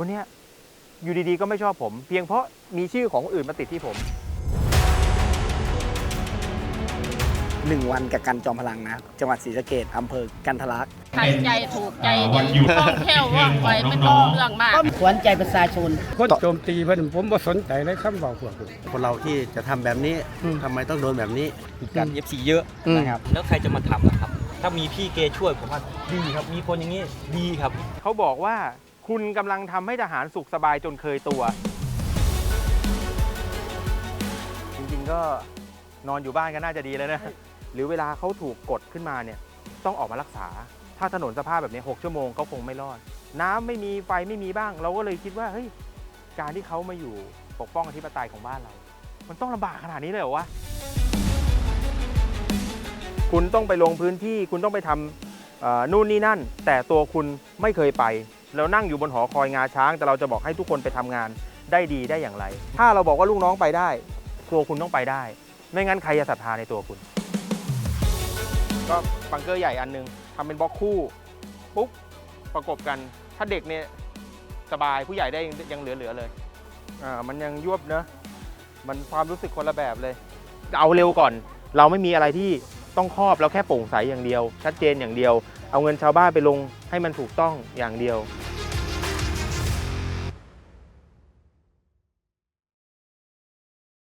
วันเนี้ยอยู่ดีๆก็ไม่ชอบผม เพียงเพราะมีชื่อของคนอื่นมาติดที่ผม หนึ่งวันกับกันจอมพลังนะ จังหวัดศรีสะเกดอำเภอกันทะลักใครใจถูกใจวันหยุดคล่องแคล่วว่องไวไม่ต้องเรื่องมาก ขวัญใจประชาชน คนโจมตีเพิ่นผมบ่สนใจเลยคำบอกพวกผมคนเราที่จะทำแบบนี้ทำไมต้องโดนแบบนี้ การเย็บสีเยอะนะครับ แล้วใครจะมาทำล่ะครับ ถ้ามีพี่เกช่วยผมว่าดีครับ มีคนอย่างนี้ดีครับ เขาบอกว่า คุณกำลังทำให้ทหารสุขสบายจนเคยตัว จริงๆก็นอนอยู่บ้านก็น่าจะดีแล้วนะ หรือเวลาเขาถูกกดขึ้นมาเนี่ย ต้องออกมารักษา ถ้าถนนสภาพแบบนี้ 6 ชั่วโมงเขาคงไม่รอด น้ำไม่มีไฟไม่มีบ้าง เราก็เลยคิดว่าเฮ้ยการที่เขามาอยู่ปกป้องอธิปไตยของบ้านเรา มันต้องลำบากขนาดนี้เลยเหรอวะ คุณต้องไปลงพื้นที่ คุณต้องไปทำเอ่อนู่นนี่นั่น แต่ตัวคุณไม่เคยไป แล้วนั่งอยู่บนหอคอยงาช้าง แต่เราจะบอกให้ทุกคนไปทำงานได้ดีได้อย่างไร ถ้าเราบอกว่าลูกน้องไปได้ตัวคุณต้องไปได้ ไม่งั้นใครจะศรัทธาในตัวคุณ ก็บังเกอร์ใหญ่อันหนึงทำเป็นบล็อกคู่ปุ๊บประกบกัน ถ้าเด็กเนี่ยสบายผู้ใหญ่ได้ยังเหลือๆเลยอ่ามันยังยวบเนอะมันความรู้สึกคนละแบบเลย เอาเร็วก่อน เราไม่มีอะไรที่ ต้องครอบแล้วแค่โปร่งใสอย่างเดียว ชัดเจนอย่างเดียว เอาเงินชาวบ้านไปลงให้มันถูกต้องอย่างเดียว